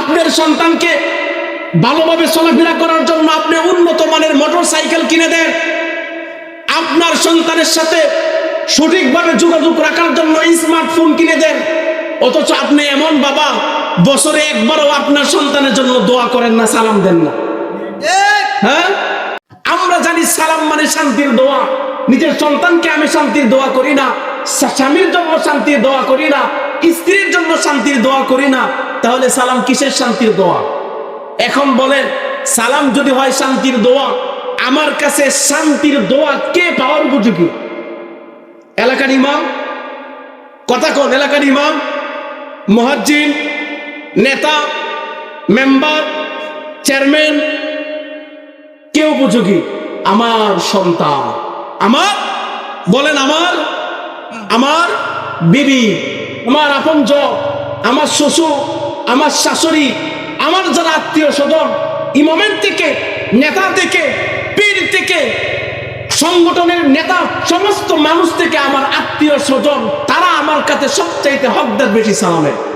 আপনার সন্তানকে ভালোভাবে চলাফেরা করার জন্য আপনি উন্নত মানের মোটর সাইকেল কিনে দেন। আপনার সন্তানের সাথে সঠিকভাবে যোগাযোগ রাখার জন্য স্মার্টফোন কিনে দেন। অথচ আপনি এমন বাবা বছরে একবারও আপনার সন্তানের জন্য দোয়া করেন না সালাম দেন না। হ্যাঁ? আমরা জানি সালাম মানে শান্তির দোয়া। নিজের সন্তানকে আমি শান্তির দোয়া করি না স্বামীর জন্য শান্তির দোয়া করি না। শান্তির দোয়া করি না, তাহলে সালাম কিসের শান্তির দোয়া? এখন বলেন, সালাম যদি হয় শান্তির দোয়া, আমার কাছে শান্তির দোয়া কে পাওয়ার উপযোগী? এলাকার ইমাম, কথা কোন, এলাকার ইমাম, মহাজ্জিন, নেতা, মেম্বার, চেয়ারম্যান, কে উপযোগী? আমার সন্তান। আমার, বলেন আমার আমার বিবি, আমার আপন আমার শ্বশুর, আমার শাশুড়ি, আমার যারা আত্মীয় স্বজন ইমামের থেকে, নেতা থেকে, পীর থেকে, সংগঠনের নেতা, সমস্ত মানুষ থেকে আমার আত্মীয় স্বজন, তারা আমার কাছে সবচাইতে হকদার বেশি সালামের